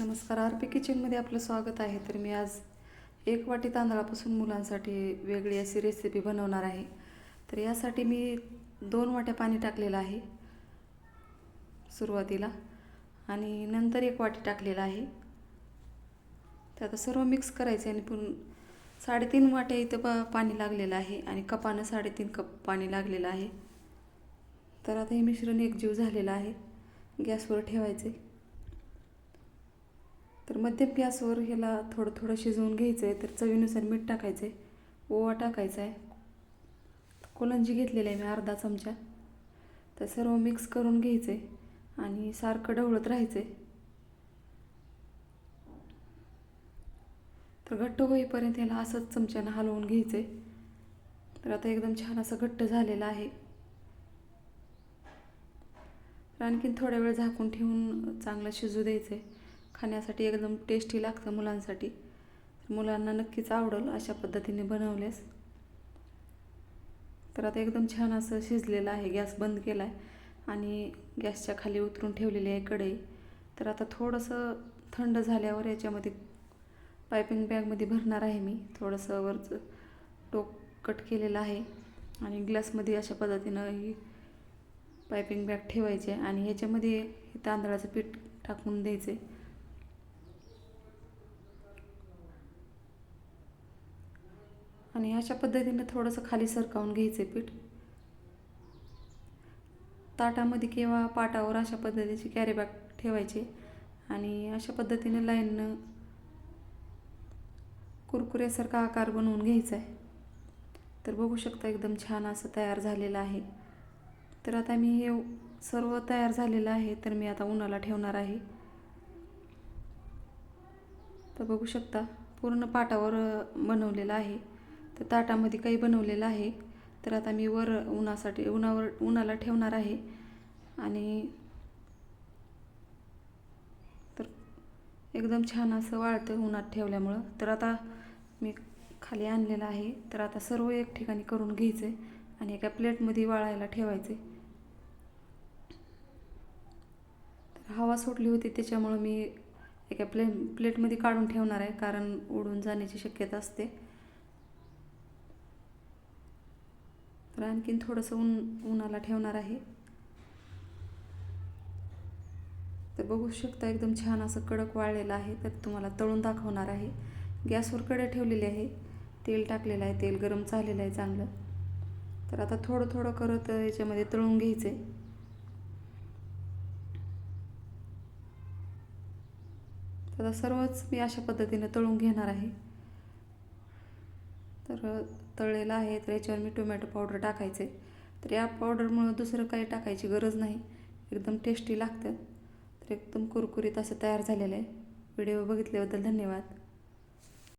नमस्कार R P किचनमध्ये आपलं स्वागत आहे. तर मी आज एक वाटी तांदळापासून मुलांसाठी वेगळी अशी रेसिपी बनवणार आहे. तर यासाठी मी दोन वाट्या पाणी टाकलेलं आहे सुरुवातीला आणि नंतर एक वाटी टाकलेलं आहे. तर आता सर्व मिक्स करायचं आणि पण साडेतीन वाट्या इथं प पाणी लागलेलं आहे आणि कपानं साडेतीन कप पाणी लागलेलं आहे. तर आता हे मिश्रण एकजीव झालेलं आहे. गॅसवर ठेवायचं. आहे तर मध्यम गॅसवर ह्याला थोडं थोडं शिजवून घ्यायचं आहे तर चवीनुसार मीठ टाकायचं आहे ओवा टाकायचा आहे कोलंजी घेतलेली आहे मी अर्धा चमचा. तर सर्व मिक्स करून घ्यायचं आहे आणि सारखं ढवळत राहायचं आहे तर घट्ट होईपर्यंत ह्याला असंच चमच्यानं हलवून घ्यायचं आहे तर आता एकदम छान असं घट्ट झालेलं आहे. तर आणखीन थोड्या वेळ झाकून ठेवून चांगलं शिजू द्यायचं आहे खाण्यासाठी एकदम टेस्टी लागतं मुलांसाठी. मुलांना नक्कीच आवडेल अशा पद्धतीने बनवल्यास तर आता एकदम छान असं शिजलेलं आहे गॅस बंद केला आहे आणि गॅसच्या खाली उतरून ठेवलेली आहे कढई. तर आता थोडंसं थंड झाल्यावर याच्यामध्ये पायपिंग बॅगमध्ये भरणार आहे मी. थोडंसं वरचं टोक कट केलेलं आहे आणि ग्लासमध्ये अशा पद्धतीनं ही पायपिंग बॅग ठेवायची आहे आणि ह्याच्यामध्ये तांदळाचं पीठ टाकून द्यायचे आणि अशा पद्धतीने थोडंसं खाली सरकावून घ्यायचे पीठ. ताटामध्ये किंवा पाटावर अशा पद्धतीची कॅरीबॅग ठेवायचे आणि अशा पद्धतीने लाईननं कुरकुऱ्यासारखा आकार बनवून घ्यायचा आहे तर बघू शकता एकदम छान असं तयार झालेलं आहे. तर आता मी हे सर्व तयार झालेलं आहे तर मी आता उन्हाला ठेवणार आहे. तर बघू शकता पूर्ण पाटावर बनवलेलं आहे. तर ताटामध्ये काही बनवलेलं आहे. तर आता मी वर उन्हासाठी उन्हावर उन्हाला ठेवणार आहे. आणि तर एकदम छान असं वाळतं उन्हात ठेवल्यामुळं. तर आता मी खाली आणलेलं आहे. तर आता सर्व एक ठिकाणी करून घ्यायचं आहे आणि एका प्लेटमध्ये वाळायला ठेवायचे. तर हवा सुटली होती त्याच्यामुळं मी एका प्ले प्लेटमध्ये काढून ठेवणार आहे कारण उडून जाण्याची शक्यता असते. तर आणखीन थोडंसं ऊन उन्हाला ठेवणार आहे. तर बघू शकता एकदम छान असं कडक वाळलेलं आहे तर तुम्हाला तळून दाखवणार आहे. गॅसवर कडे ठेवलेली आहे. तेल टाकलेलं आहे तेल गरम झालेलं आहे चांगलं. तर आता थोडं थोडं करत याच्यामध्ये तळून घ्यायचं आहे तर सर्वच मी अशा पद्धतीनं तळून घेणार आहे. तर तळलेलं आहे तर याच्यावर मी टोमॅटो पावडर टाकायचे. तर या पावडरमुळं दुसरं काही टाकायची गरज नाही. एकदम टेस्टी लागतं. तर एकदम कुरकुरीत असं तयार झालेलं आहे. व्हिडिओ बघितल्याबद्दल धन्यवाद.